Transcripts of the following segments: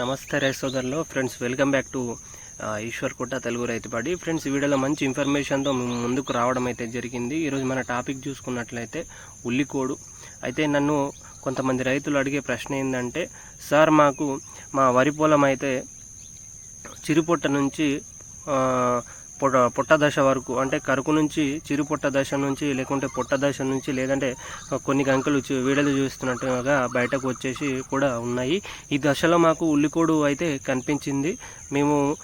నమస్తే రైతు సోదరులు. Friends welcome back to Eshwar కుట్ట తెలుగు రైతుపాడి ఫ్రెండ్స్ ఈ వీడియోలో మంచి ఇన్ఫర్మేషన్తో మేము ముందుకు రావడం అయితే జరిగింది. ఈరోజు మన టాపిక్ చూసుకున్నట్లయితే ఉల్లికోడు. అయితే నన్ను కొంతమంది రైతులు అడిగే ప్రశ్న ఏంటంటే సార్ మాకు మా వరి పొలం అయితే చిరుపొట్ట నుంచి పొట్ట పొట్ట దశ వరకు అంటే కరుకు నుంచి చిరు పొట్ట దశ నుంచి లేకుంటే పొట్ట దశ నుంచి లేదంటే కొన్ని గంకలు చూ- వీడలు చూస్తున్నట్టుగా బయటకు వచ్చేసి కూడా ఉన్నాయి. ఈ దశలో మాకు ఉల్లికోడు అయితే కనిపించింది. మేము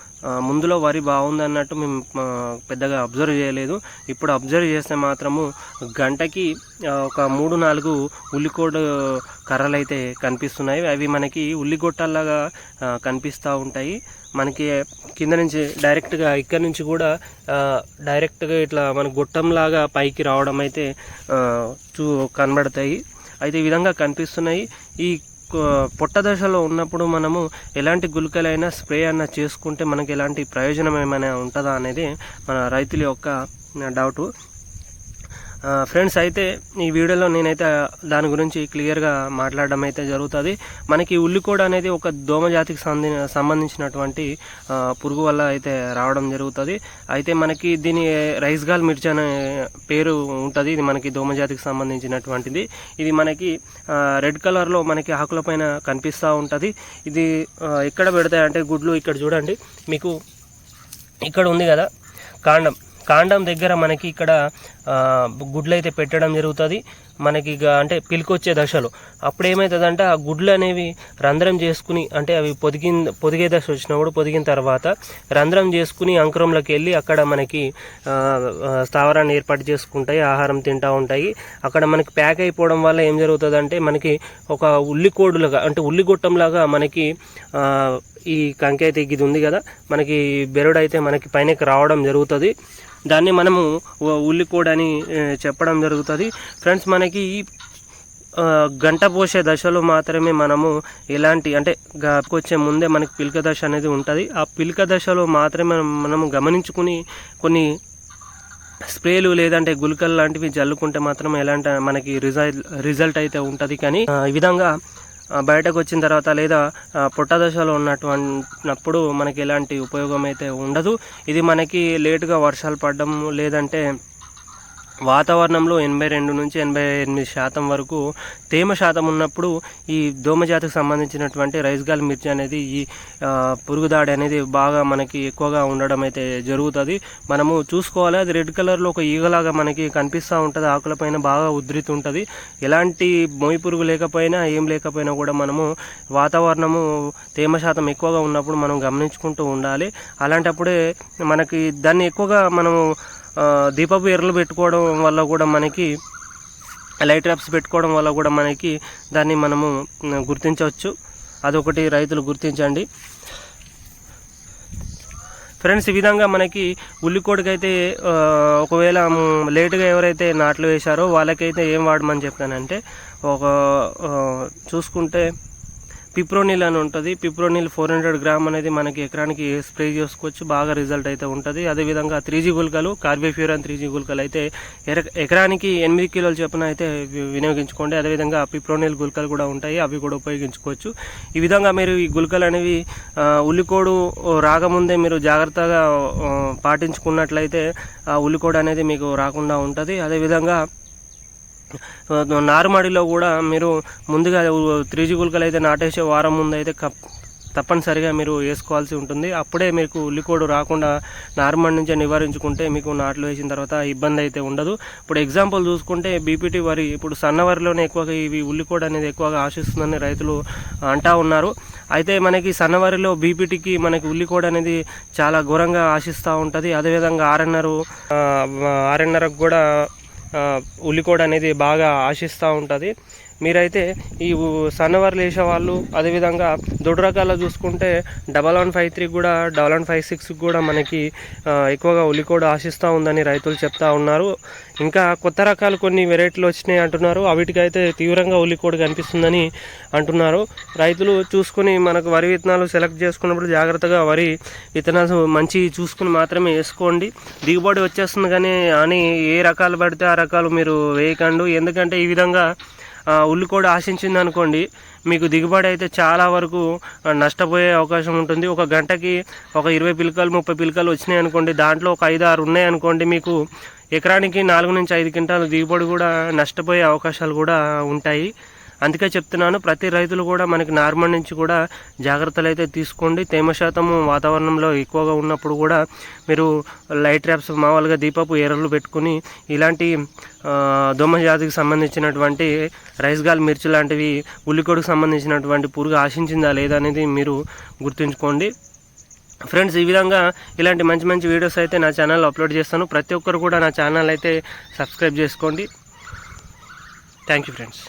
ముందులో వరి బాగుంది అన్నట్టు మేము పెద్దగా అబ్జర్వ్ చేయలేదు. ఇప్పుడు అబ్జర్వ్ చేస్తే మాత్రము గంటకి ఒక మూడు నాలుగు ఉల్లికోడు కర్రలు అయితే కనిపిస్తున్నాయి. అవి మనకి ఉల్లిగొట్టల్లాగా కనిపిస్తూ ఉంటాయి. మనకి కింద నుంచి డైరెక్ట్గా ఇక్కడ నుంచి కూడా డైరెక్ట్గా ఇట్లా మన గొట్టంలాగా పైకి రావడం అయితే చూ కనబడతాయి. అయితే ఈ విధంగా కనిపిస్తున్నాయి. ఈ పొట్ట దశలో ఉన్నప్పుడు మనము ఎలాంటి గుళికలైనా స్ప్రే అన్న చేసుకుంటే మనకి ఎలాంటి ప్రయోజనం ఏమైనా ఉంటుందా అనేది మన రైతుల యొక్క డౌటు. ఫ్రెండ్స్ అయితే ఈ వీడియోలో నేనైతే దాని గురించి క్లియర్గా మాట్లాడడం అయితే జరుగుతుంది. మనకి ఉల్లికోడ అనేది ఒక దోమ జాతికి సంబంధించినటువంటి పురుగు వల్ల అయితే రావడం జరుగుతుంది. అయితే మనకి దీని రైస్ గాల్ మిర్చి అనే పేరు ఉంటుంది. ఇది మనకి దోమ జాతికి సంబంధించినటువంటిది. ఇది మనకి రెడ్ కలర్లో మనకి ఆకుల పైన కనిపిస్తూ ఉంటుంది. ఇది ఎక్కడ పెడతాయి అంటే గుడ్లు ఇక్కడ చూడండి. మీకు ఇక్కడ ఉంది కదా కాండం. కాండం దగ్గర మనకి ఇక్కడ గుడ్లు అయితే పెట్టడం జరుగుతుంది. మనకి ఇక అంటే పిలికొచ్చే దశలో. అప్పుడు ఏమవుతుందంటే ఆ గుడ్లు అనేవి రంధ్రం చేసుకుని అంటే అవి పొదిగిన పొదిగే దశ వచ్చినప్పుడు పొదిగిన తర్వాత రంధ్రం చేసుకుని అంకురంలోకి వెళ్ళి అక్కడ మనకి స్థావరాన్ని ఏర్పాటు చేసుకుంటాయి ఆహారం తింటూ ఉంటాయి. అక్కడ మనకి ప్యాక్ అయిపోవడం వల్ల ఏం జరుగుతుందంటే మనకి ఒక ఉల్లికోడులాగా అంటే ఉల్లిగొట్టంలాగా మనకి ఈ కంకి అయితే ఇది ఉంది కదా. మనకి బెరడు అయితే మనకి పైనకి రావడం జరుగుతుంది. దాన్ని మనము ఉ- ఉల్లికోడ్ అని చెప్పడం జరుగుతుంది. ఫ్రెండ్స్ మనకి ఈ గంట పోసే దశలో మాత్రమే మనము ఎలాంటి అంటే వచ్చే ముందే మనకి పిలక దశ అనేది ఉంటుంది. ఆ పిలక దశలో మాత్రమే మనము గమనించుకుని కొన్ని స్ప్రేలు లేదంటే గుళికలు లాంటివి జల్లుకుంటే మాత్రం ఎలాంటి మనకి రిజల్ట్ రిజల్ట్ అయితే ఉంటుంది. కానీ ఆ, ఈ విధంగా బయటకు వచ్చిన తర్వాత లేదా పుట్టదశలో పొట్ట ఉన్నటువంటిప్పుడు మనకి ఎలాంటి ఉపయోగం అయితే ఉండదు. ఇది మనకి లేటుగా వర్షాలు పడడం లేదంటే వాతావరణంలో ఎనభై రెండు నుంచి ఎనభై ఎనిమిది శాతం వరకు తేమ శాతం ఉన్నప్పుడు ఈ దోమజాతికి సంబంధించినటువంటి రైస్ గాల్ మిర్చి అనేది ఈ పురుగుదాడి అనేది బాగా మనకి ఎక్కువగా ఉండడం అయితే జరుగుతుంది. మనము చూసుకోవాలి అది రెడ్ కలర్లో ఒక ఈగలాగా మనకి కనిపిస్తూ ఉంటుంది ఆకులపైన బాగా ఉధృతి ఉంటుంది ఎలాంటి మొయి పురుగు లేకపోయినా ఏం లేకపోయినా కూడా మనము వాతావరణము తేమ శాతం ఎక్కువగా ఉన్నప్పుడు మనం గమనించుకుంటూ ఉండాలి. అలాంటప్పుడే మనకి దాన్ని ఎక్కువగా మనము దీపపు ఎర్రలు పెట్టుకోవడం వల్ల కూడా మనకి లైట్ యాప్స్ పెట్టుకోవడం వల్ల కూడా మనకి దాన్ని మనము గుర్తించవచ్చు. అదొకటి రైతులు గుర్తించండి. ఫ్రెండ్స్ ఈ విధంగా మనకి ఉల్లికోడికైతే ఒకవేళ లేటుగా ఎవరైతే నాట్లు వేశారో వాళ్ళకైతే ఏం వాడమని చెప్తానంటే ఒక చూసుకుంటే పిప్రోనిల్ అని ఉంటుంది. పిప్రోనిల్ ఫోర్ హండ్రెడ్ గ్రామ్ అనేది మనకి ఎకరానికి స్ప్రే చేసుకోవచ్చు. బాగా రిజల్ట్ అయితే ఉంటుంది. అదేవిధంగా త్రీ జీ గుల్కలు కార్బోఫ్యూరన్ త్రీ జీ గుల్కలు అయితే ఎర- ఎకరానికి ఎనిమిది కిలోలు చొప్పున అయితే వినియోగించుకోండి. అదేవిధంగా పిప్రోనిల్ గుల్కలు కూడా ఉంటాయి. అవి కూడా ఉపయోగించుకోవచ్చు. ఈ విధంగా మీరు ఈ గుల్కలు అనేవి ఉల్లికోడు రాకముందే మీరు జాగ్రత్తగా పాటించుకున్నట్లయితే ఆ ఉల్లికోడు అనేది మీకు రాకుండా ఉంటుంది. అదేవిధంగా నారుమడిలో కూడా మీరు ముందుగా త్రీ జీ గుల్కలు అయితే నాటేసే వారం ముందు అయితే కప్ తప్పనిసరిగా మీరు వేసుకోవాల్సి ఉంటుంది. అప్పుడే మీకు ఉల్లికోడు రాకుండా నార్మల్ నుంచే నివారించుకుంటే మీకు నాట్లు వేసిన తర్వాత ఇబ్బంది అయితే ఉండదు. ఇప్పుడు ఎగ్జాంపుల్ చూసుకుంటే బీపీటీ వరి ఇప్పుడు సన్నవరిలోనే ఎక్కువగా ఇవి ఉల్లికోడు అనేది ఎక్కువగా ఆశిస్తుందని రైతులు అంటా ఉన్నారు. అయితే మనకి సన్నవరిలో బీపీటీకి మనకి ఉల్లికోడు అనేది చాలా ఘోరంగా ఆశిస్తూ ఉంటుంది. అదేవిధంగా ఆర్ఎన్ఆర్ ఆర్ఎన్ఆర్కి కూడా ఉల్లికోడ్ అనేది బాగా ఆశిస్తూ ఉంటుంది. మీరైతే ఈ సన్నవర్లు వేసే వాళ్ళు అదేవిధంగా దొడ్డు రకాలు చూసుకుంటే డబల్ వన్ ఫైవ్ త్రీ కూడా డబల్ వన్ ఫైవ్ సిక్స్ కూడా మనకి ఎక్కువగా ఉల్లికోడు ఆశిస్తూ ఉందని రైతులు చెప్తా ఉన్నారు. ఇంకా కొత్త రకాలు కొన్ని వెరైటీలు వచ్చినాయి అంటున్నారు. వాటికైతే తీవ్రంగా ఉలికోడు కనిపిస్తుందని అంటున్నారు. రైతులు చూసుకుని మనకు వరి విత్తనాలు సెలెక్ట్ చేసుకున్నప్పుడు జాగ్రత్తగా వరి విత్తనాలు మంచి చూసుకుని మాత్రమే వేసుకోండి. దిగుబడి వచ్చేస్తుంది కానీ అని ఏ రకాలు పడితే ఆ రకాలు మీరు వేయకండు. ఎందుకంటే ఈ విధంగా ఉల్లి ఉల్లికోడి ఆశించింది అనుకోండి మీకు దిగుబడి అయితే చాలా వరకు నష్టపోయే అవకాశం ఉంటుంది. ఒక గంటకి ఒక ఇరవై పిలకలు ముప్పై పిలకలు వచ్చినాయి అనుకోండి దాంట్లో ఒక ఐదు ఆరు ఉన్నాయి అనుకోండి మీకు ఎకరానికి నాలుగు నుంచి ఐదు క్వింటాలు దిగుబడి కూడా నష్టపోయే అవకాశాలు కూడా ఉంటాయి. అందుకే చెప్తున్నాను ప్రతి రైతులు కూడా మనకి నార్మల్ నుంచి కూడా జాగ్రత్తలు అయితే తీసుకోండి. తేమ శాతము వాతావరణంలో ఎక్కువగా ఉన్నప్పుడు కూడా మీరు లైట్ ట్రాప్స్ మామూలుగా దీపపు ఎర్రలు పెట్టుకుని ఇలాంటి దోమ జాతికి సంబంధించినటువంటి రైస్ గాల్ మిర్చి లాంటివి ఉల్లికొడుకు సంబంధించినటువంటి పురుగు ఆశించిందా లేదా అనేది మీరు గుర్తుంచుకోండి. ఫ్రెండ్స్ ఈ విధంగా ఇలాంటి మంచి మంచి వీడియోస్ అయితే నా ఛానల్లో అప్లోడ్ చేస్తాను. ప్రతి ఒక్కరు కూడా నా ఛానల్ అయితే సబ్స్క్రైబ్ చేసుకోండి. Thank you friends.